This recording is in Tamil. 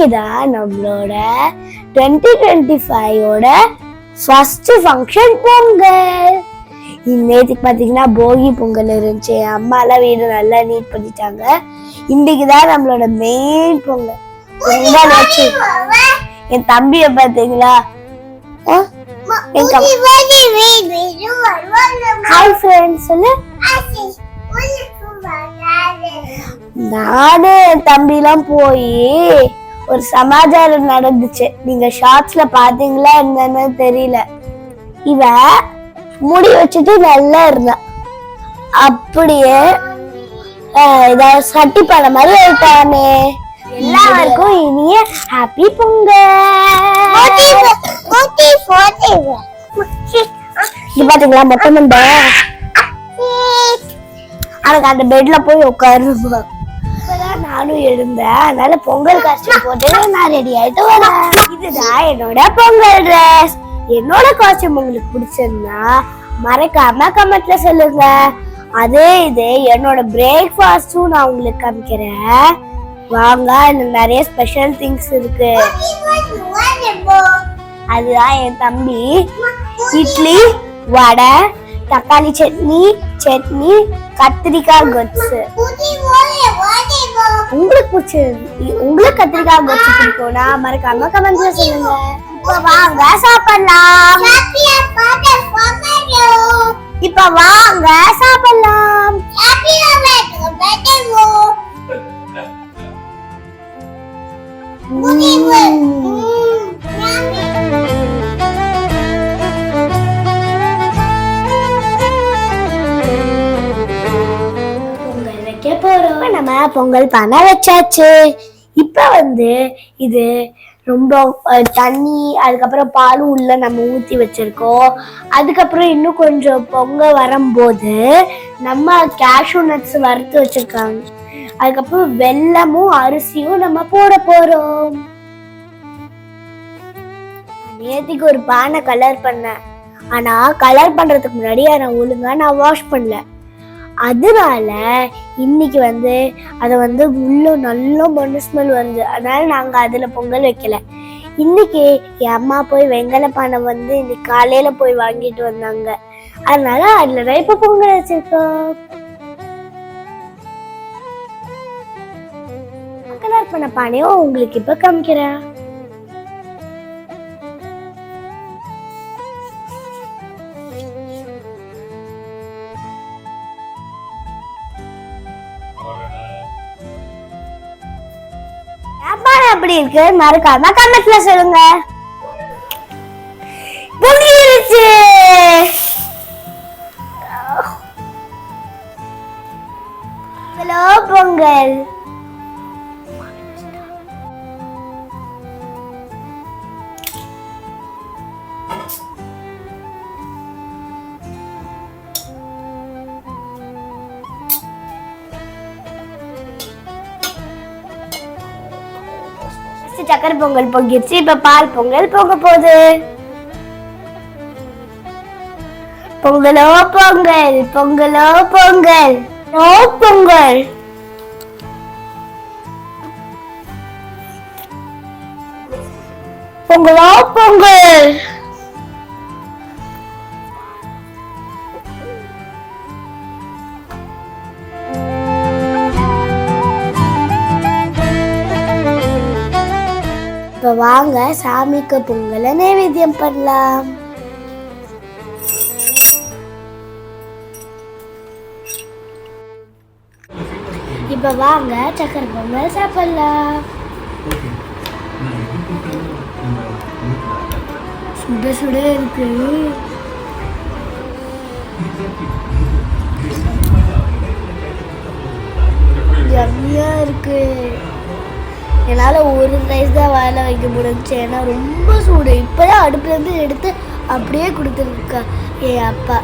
இன்னைக்கு தான் நம்மளோட டுவெண்ட்டி டுவெண்ட்டி ஃபைவோட ஃபர்ஸ்ட் ஃபங்க்ஷன் பொங்கல். இன்னைக்கு பார்த்தீங்கன்னா போகி பொங்கல் இருந்துச்சு. என் அம்மாலாம் வீடு நல்லா நீட் பண்ணிட்டாங்க. இன்னைக்கு தான் நம்மளோட மெயின் பொங்கல். பொங்கல் வச்சு என் தம்பியை பார்த்தீங்களா என் ஹாய் ஃப்ரெண்ட்ஸ் சொல்லு. நானு என் தம்பிலாம் போய் ஒரு சமாச்சாரம் நடந்துச்சு நீங்க ஷார்ட்ஸ்ல பாத்தீங்களா என்னன்னு தெரியல இவ முடி வச்சுட்டு நல்லா இருந்தா அப்படியே ஏதாவது சட்டி பண்ண மாதிரி ஆயிட்டானே எல்லாருக்கும் இனிய ஹாப்பி பொங்கல் இது பாத்தீங்களா மொட்டை மண்டை எனக்கு அந்த பெட்ல போய் உட்காருமா நானும் எழுந்தேன். அதனால பொங்கல் காஸ்டியூம் போட்டு நான் ரெடி ஆயிட்டு வரேன். இதுதான் என்னோட பொங்கல் ட்ரெஸ் என்னோட காஸ்டியூம் உங்களுக்கு பிடிச்சிருந்தா மறக்காம கமெண்ட்ல சொல்லுங்க. அதே இது என்னோட பிரேக்ஃபாஸ்டும் நான் உங்களுக்கு காமிக்கிறேன். வாங்க இன்னும் நிறைய ஸ்பெஷல் திங்ஸ் இருக்கு. அதுதான் என் தம்பி. இட்லி வடை தக்காளி சட்னி சட்னி கத்திரிக்காய் கொத்து உங்களுக்கு பிடிச்சது உங்களுக்கு கத்திரிக்காய் கொத்து பிடிக்கும்னா மறக்காம கமெண்ட்ல சொல்லுங்க. இப்ப வாங்க சாப்பிடலாம். இப்ப வாங்க சாப்பிடலாம். பொங்கல் பொங்கல் பானை வச்சாச்சு. இப்போ வந்து இது ரொம்ப தண்ணி அதுக்கப்புறம் பாலும் உள்ள நம்ம ஊற்றி வச்சிருக்கோம். அதுக்கப்புறம் இன்னும் கொஞ்சம் பொங்க வரும்போது நம்ம கேஷ்யூ நட்ஸ் வறுத்து வச்சிருக்காங்க. அதுக்கப்புறம் வெல்லமும் அரிசியும் நம்ம போட போகிறோம் நேத்திக்கு ஒரு பானை கலர் பண்ணேன். ஆனால் கலர் பண்ணுறதுக்கு முன்னாடி நான் ஒழுங்கா நான் வாஷ் பண்ணல. அதனால இன்னைக்கு வந்து அதை வந்து உள்ள நல்ல மண்ணு ஸ்மெல் வருது. அதனால நாங்க அதுல பொங்கல் வைக்கல. இன்னைக்கு என் அம்மா போய் வெங்கல பானை வந்து இன்னைக்கு காலையில போய் வாங்கிட்டு வந்தாங்க. அதனால அதுல தான் இப்ப பொங்கல் வச்சிருக்கோம். பண்ண பானையும் உங்களுக்கு இப்ப காமிக்கிறேன். எப்படி இருக்கு? மறக்காம கமெண்ட்ல சொல்லுங்க. பொங்கிருச்சு ஹலோ பொங்கல். சக்கரை பொங்கல் பொங்கிடுச்சு. இப்ப பால் பொங்கல் பொங்க போகுது. பொங்கலோ பொங்கல் பொங்கலோ பொங்கல் நோ பொங்கல். பொங்கலோ பொங்கல். இப்ப வாங்க சாமிக்கு பொங்கலை நைவேத்தியம் பண்ணலாம். இப்ப வாங்க சக்கரை பொங்கல் சாப்பிடலாம். சுட சுட இருக்கு. ஜம்மியா இருக்கு. என்னால் ஒரு ரைஸ் தான் வாயில் வைக்க முடிஞ்சுச்சு. ஏன்னா ரொம்ப சூடு. இப்போ தான் அடுப்புலேருந்து எடுத்து அப்படியே கொடுத்துருக்கா. என் அப்பா.